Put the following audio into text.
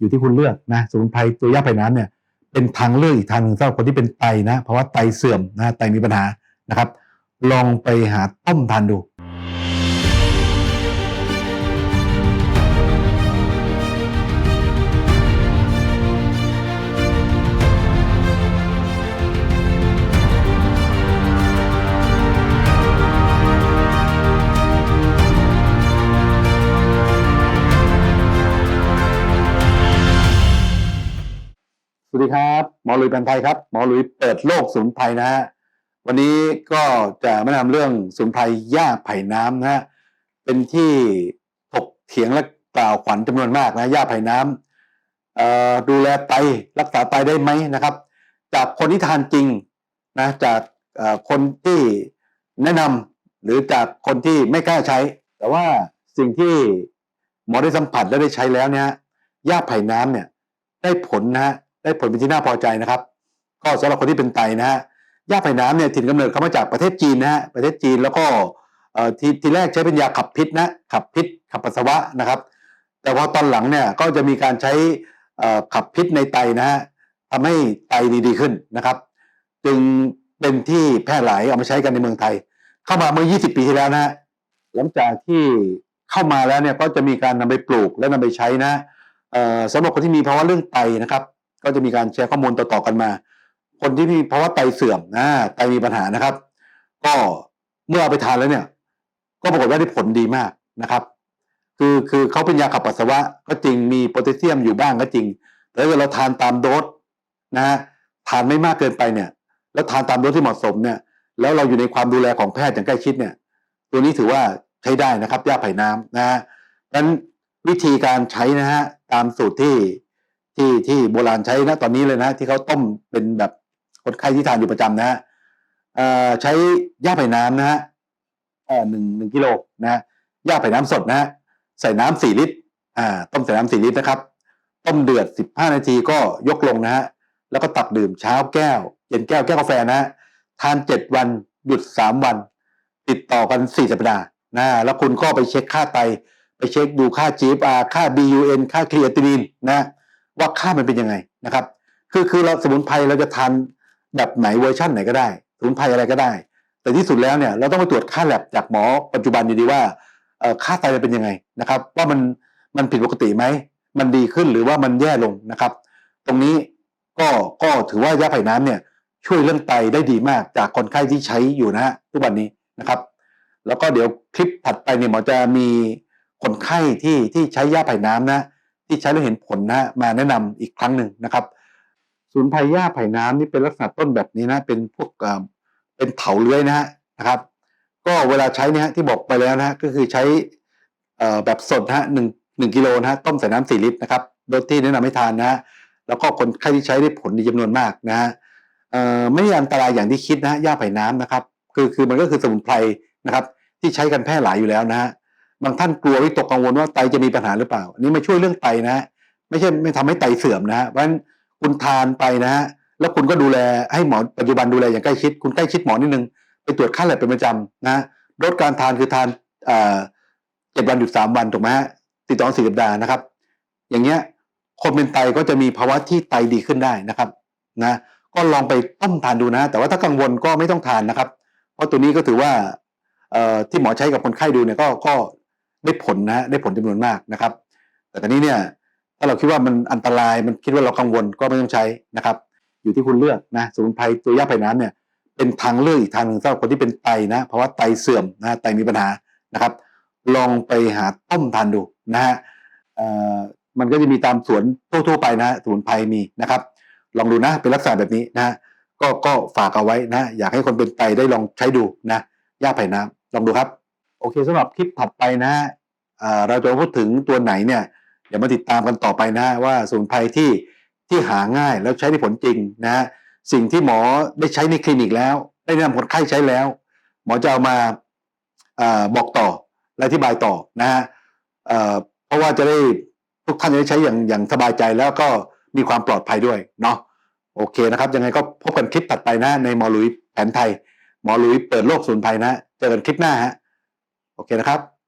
อยู่ที่คุณเลือกนะสมุนไพรตัวย่าไผ่น้ำเนี่ยเป็นทางเลือกอีกทางหนึ่งสำหรับคนที่เป็นไตนะเพราะว่าไตเสื่อมนะไตมีปัญหานะครับ ลองไปหาต้มทานดู วัสดีครับหมอหลุยแปนไทยครับหมอหลุยเปิดโลกสมุนไพรนะฮะวันนี้ก็จะมาแนะนำเรื่องสมุนไพรย่าไผ่น้ำนะฮะเป็นที่ถกเถียงและกล่าวขวัญจำนวนมากนะย่าไผ่น้ำดูแลไตรักษาไตได้ไหมนะครับ จากคนที่ทานจริงนะจากคนที่แนะนำหรือจากคนที่ไม่กล้าใช้ แต่ว่าสิ่งที่หมอได้สัมผัสและได้ใช้แล้วเนี่ยย่าไผ่น้ำเนี่ยได้ผลนะฮะ ได้ผลเป็นที่น่าพอใจนะครับ ก็สำหรับคนที่เป็นไตนะฮะยาไผ่น้ำเนี่ยถิ่นกำเนิดเขามาจากประเทศจีนนะฮะประเทศจีนแล้วก็ทีทีแรกใช้เป็นยาขับพิษนะขับพิษขับปัสสาวะนะครับ แต่พอตอนหลังเนี่ยก็จะมีการใช้ขับพิษในไตนะฮะทำให้ไตดีขึ้นนะครับ จึงเป็นที่แพร่หลายเอามาใช้กันในเมืองไทย เข้ามาเมื่อ 20 ปีที่แล้วนะฮะหลังจากที่เข้ามาแล้วเนี่ยก็จะมีการนำไปปลูกและนำไปใช้นะสำหรับคนที่มีภาวะเรื่องไตนะครับ ก็จะมีการแชร์ข้อมูลต่อๆกันมา คนที่มีภาวะไตเสื่อมนะไตมีปัญหานะครับ ก็เมื่อเอาไปทานแล้วเนี่ย ก็ปรากฏว่าได้ผลดีมากนะครับ คือคือเขาเป็นยาขับปัสสาวะก็จริงมีโพแทสเซียมอยู่บ้างก็จริง แต่ถ้าเราทานตามโดสนะฮะทานไม่มากเกินไปเนี่ย แล้วทานตามโดสที่เหมาะสมเนี่ย แล้วเราอยู่ในความดูแลของแพทย์อย่างใกล้ชิดเนี่ย ตัวนี้ถือว่าใช้ได้นะครับยาไผ่น้ำนะฮะนั้นวิธีการใช้นะฮะตามสูตรที่ ที่ที่โบราณใช้นะตอนนี้เลยนะ ที่เขาต้มเป็นแบบคนไข้ที่ทานอยู่ประจำนะฮะเอ่อใช้ยาไผ่น้ำนะฮะหนึ่งหนึ่งกิโลนะฮะยาไผ่น้ำสดนะฮะใส่น้ำสี่ลิตร อ่า ต้มใส่น้ำสี่ลิตรนะครับ ต้มเดือดสิบห้านาทีก็ยกลงนะฮะ แล้วก็ตักดื่มเช้าแก้ว เย็นแก้วแก้วกาแฟนะฮะ ทานเจ็ดวัน หยุดสามวัน ติดต่อกันสี่สัปดาห์นะ แล้วคุณก็ไปเช็คค่าไต ไปเช็คดูค่า GFR ค่า BUN ค่าครีเอตินินนะ ว่าค่ามันเป็นยังไงนะครับ คือคือเราสมุนไพรเราจะทานแบบไหนเวอร์ชั่นไหนก็ได้ สมุนไพรอะไรก็ได้ แต่ที่สุดแล้วเนี่ยเราต้องไปตรวจค่าแลบจากหมอปัจจุบันอยู่ดีว่าค่าไตมันเป็นยังไงนะครับ ว่ามันมันผิดปกติไหมมันดีขึ้นหรือว่ามันแย่ลงนะครับ ตรงนี้ก็ก็ถือว่ายาไผ่น้ำเนี่ยช่วยเรื่องไตได้ดีมากจากคนไข้ที่ใช้อยู่นะฮะทุกวันนี้นะครับ แล้วก็เดี๋ยวคลิปถัดไปเนี่ยหมอจะมีคนไข้ที่ที่ใช้ยาไผ่น้ำนะ ที่ใช้แล้วเห็นผลนะมาแนะนำอีกครั้งหนึ่งนะครับสมุนไพรหญ้าไผ่น้ำนี่เป็นลักษณะต้นแบบนี้นะเป็นพวกเป็นเถาเลื้อยนะฮะนะครับ ก็เวลาใช้เนี่ยฮะที่บอกไปแล้วนะก็คือใช้แบบสดนะฮะหนึ่งหนึ่งกิโลนะฮะต้มใส่น้ำสี่ลิตรนะครับโดยที่แนะนำให้ทานนะฮะแล้วก็คนไข้ที่ใช้ได้ผลดีจำนวนมากนะฮะเอ่ไม่อันตรายอย่างที่คิดนะฮะหญ้าไผ่น้ำนะครับ คือคือมันก็คือสมุนไพรนะครับ ที่ใช้กันแพร่หลายอยู่แล้วนะฮะ บางท่านกลัววิตกกังวลว่าไตจะมีปัญหาหรือเปล่าอันนี้มาช่วยเรื่องไตนะฮะไม่ใช่ไม่ทำให้ไตเสื่อมนะฮะเพราะฉะนั้นคุณทานไปนะฮะแล้วคุณก็ดูแลให้หมอปัจจุบันดูแลอย่างใกล้ชิด คุณใกล้ชิดหมอนิดนึงไปตรวจค่าแลบเป็นประจำนะลดการทานคือทานเอ่อเจ็ดวันหยุดสามวันถูกไหมฮะติดต่อสี่สัปดาห์นะครับ อย่างเงี้ยคนเป็นไตก็จะมีภาวะที่ไตดีขึ้นได้นะครับนะก็ลองไปต้มทานดูนะ แต่ว่าถ้ากังวลก็ไม่ต้องทานนะครับ เพราะตัวนี้ก็ถือว่าที่หมอใช้กับคนไข้ดูเนี่ยก็ก็ ได้ผลนะฮะได้ผลจำนวนมากนะครับ แต่ตอนนี้เนี่ยถ้าเราคิดว่ามันอันตรายมันคิดว่าเรากังวลก็ไม่ต้องใช้นะครับ อยู่ที่คุณเลือกนะสมุนไพรตัวยาไผ่น้ำเนี่ยเป็นทางเลือกอีกทางหนึ่งสำหรับคนที่เป็นไตนะเพราะว่าไตเสื่อมนะไตมีปัญหานะครับ ลองไปหาต้มทานดูนะฮะมันก็จะมีตามสวนทั่วๆไปนะสมุนไพรมีนะครับ ลองดูนะเป็นลักษณะแบบนี้นะฮะก็ก็ฝากเอาไว้นะ อยากให้คนเป็นไตได้ลองใช้ดูนะยาไผ่น้ำลองดูครับ โอเคสำหรับคลิปถัดไปนะเอ่อเราจะพูดถึงตัวไหนเนี่ยเดี๋ยวมาติดตามกันต่อไปนะว่าสมุนไพรที่ที่หาง่ายแล้วใช้ได้ผลจริงนะสิ่งที่หมอได้ใช้ในคลินิกแล้ว ได้แนะนำคนไข้ใช้แล้ว หมอจะเอามาอบอกต่อและอธิบายต่อนะฮะเพราะว่าจะได้ทุกท่านจะได้ใช้อย่างอย่างสบายใจแล้วก็มีความปลอดภัยด้วยเนาะโอเคนะครับยังไงก็พบกันคลิปถัดไปนะในหมอหลุยแผนไทย หมอหลุยเปิดโลกสมุนไพรนะ เจอกันคลิปหน้าฮะ โอเคนะครับ